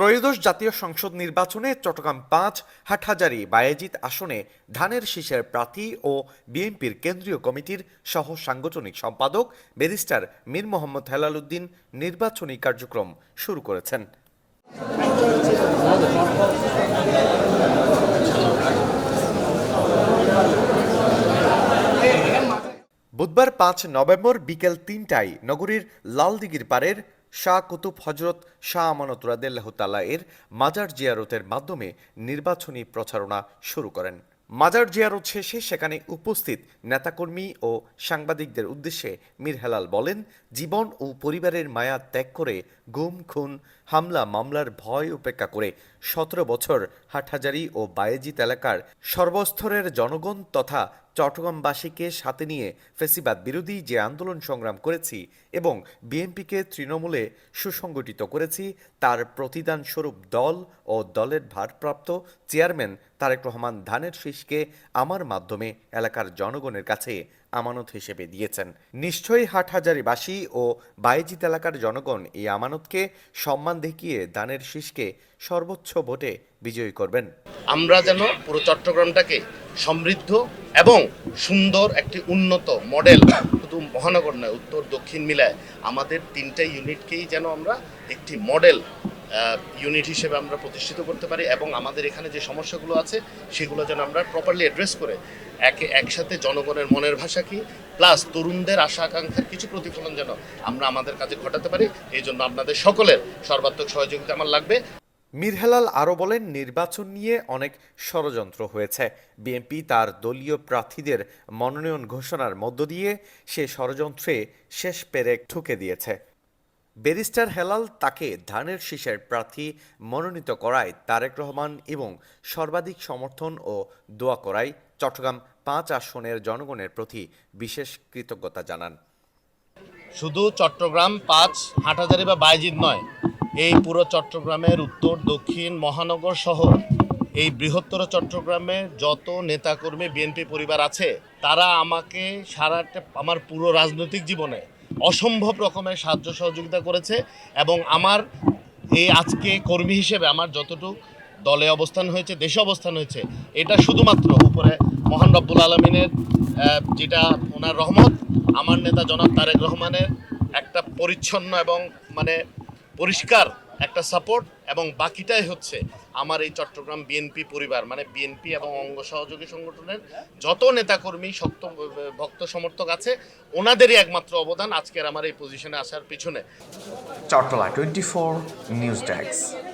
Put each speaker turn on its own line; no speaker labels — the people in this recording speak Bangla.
ত্রয়োদশ জাতীয় সংসদ নির্বাচনে চট্টগ্রাম পাঁচ, হাটহাজারী বায়েজিৎ আসনে ধানের শীষের প্রার্থী ও বিএনপির কেন্দ্রীয় কমিটির সহ সাংগঠনিক সম্পাদক ব্যারিস্টার মীর মোহাম্মদ হেলাল উদ্দিন নির্বাচনী কার্যক্রম শুরু করেছেন। বুধবার পাঁচ নভেম্বর বিকেল তিনটায় নগরীর লালদিঘির পাড়ের শাহ কুতুব হজরত শাহ আমানত রাদেল্লাহ তাল্লাহ এর মাজার জিয়ারতের মাধ্যমে নির্বাচনী প্রচারণা শুরু করেন। মাজার জিয়ারত শেষে সেখানে উপস্থিত নেতাকর্মী ও সাংবাদিকদের উদ্দেশ্যে মীর হেলাল বলেন, জীবন ও পরিবারের মায়া ত্যাগ করে গুম, খুন হামলা, মামলার ভয় উপেক্ষা করে সতেরো বছর হাটহাজারী ও বায়েজিত এলাকার সর্বস্তরের জনগণ তথা চট্টগ্রামবাসীকে সাথে নিয়ে ফেসিবাদ বিরোধী যে আন্দোলন সংগ্রাম করেছি এবং বিএনপিকে তৃণমূলে সুসংগঠিত করেছি, তার প্রতিদান স্বরূপ দল ও দলের ভারপ্রাপ্ত চেয়ারম্যান তারেক রহমান ধানের শীষকে আমার মাধ্যমে এলাকার জনগণের কাছে আমানত হিসেবে দিয়েছেন। নিশ্চয়ই হাটহাজারিবাসী ও বায়েজিত এলাকার জনগণ এই আমানতকে সম্মান দেখিয়ে দানের শীষকে সর্বোচ্চ ভোটে বিজয়ী করবেন।
আমরা যেন পুরো চট্টগ্রামটাকে সমৃদ্ধ এবং সুন্দর একটি উন্নত মডেল, শুধু মহানগর নয় উত্তর দক্ষিণ মিলায় আমাদের তিনটা ইউনিটকেই যেন আমরা একটি মডেল ইউনিট হিসেবে আমরা প্রতিষ্ঠিত করতে পারি এবং আমাদের এখানে যে সমস্যাগুলো আছে, সেগুলো যেন আমরা প্রপারলি অ্যাড্রেস করে একে, একসাথে জনগণের মনের ভাষা কি প্লাস তরুণদের আশা আকাঙ্ক্ষার কিছু প্রতিফলন যেন আমরা আমাদের কাজে ঘটাতে পারি। এই জন্য আপনাদের সকলের সর্বাত্মক সহযোগিতা আমার লাগবে।
মীর হেলাল আরও বলেন, নির্বাচন নিয়ে অনেক ষড়যন্ত্র হয়েছে। বিএনপি তার দলীয় প্রার্থীদের মনোনয়ন ঘোষণার মধ্য দিয়ে সে ষড়যন্ত্রে শেষ পেরেক ঠুকে দিয়েছে। ব্যারিস্টার হেলাল তাকে ধানের শীষের প্রার্থী মনোনীত করায় তারেক রহমান এবং সর্বাধিক সমর্থন ও দোয়া করায় চট্টগ্রাম পাঁচ আসনের জনগণের প্রতি বিশেষ কৃতজ্ঞতা জানান।
শুধু চট্টগ্রাম পাঁচ হাটহাজারি বা বাইজিদ নয়, এই পুরো চট্টগ্রামের উত্তর, দক্ষিণ, মহানগর সহ এই বৃহত্তর চট্টগ্রামে যত নেতাকর্মী, বিএনপি পরিবার আছে, তারা আমাকে সারাটা আমার পুরো রাজনৈতিক জীবনে অসম্ভব রকমের সাহায্য সহযোগিতা করেছে এবং আমার এই আজকে কর্মী হিসেবে আমার যতটুকু দলে অবস্থান হয়েছে, দেশে অবস্থান হয়েছে, এটা শুধুমাত্র উপরে মহান রব্বুল আলমিনের যেটা ওনার রহমত, আমার নেতা জনাব তারেক রহমানের একটা পরিচ্ছন্ন এবং মানে পরিষ্কার একটা সাপোর্ট এবং বাকিটাই হচ্ছে আমার এই চট্টগ্রাম বিএনপি পরিবার মানে বিএনপি এবং অঙ্গ সহযোগী সংগঠনের যত নেতাকর্মী, শক্ত ভক্ত সমর্থক আছে, ওনাদেরই একমাত্র অবদান আজকের আমার এই পজিশনে আসার পিছনে।
Chattala twenty four news desk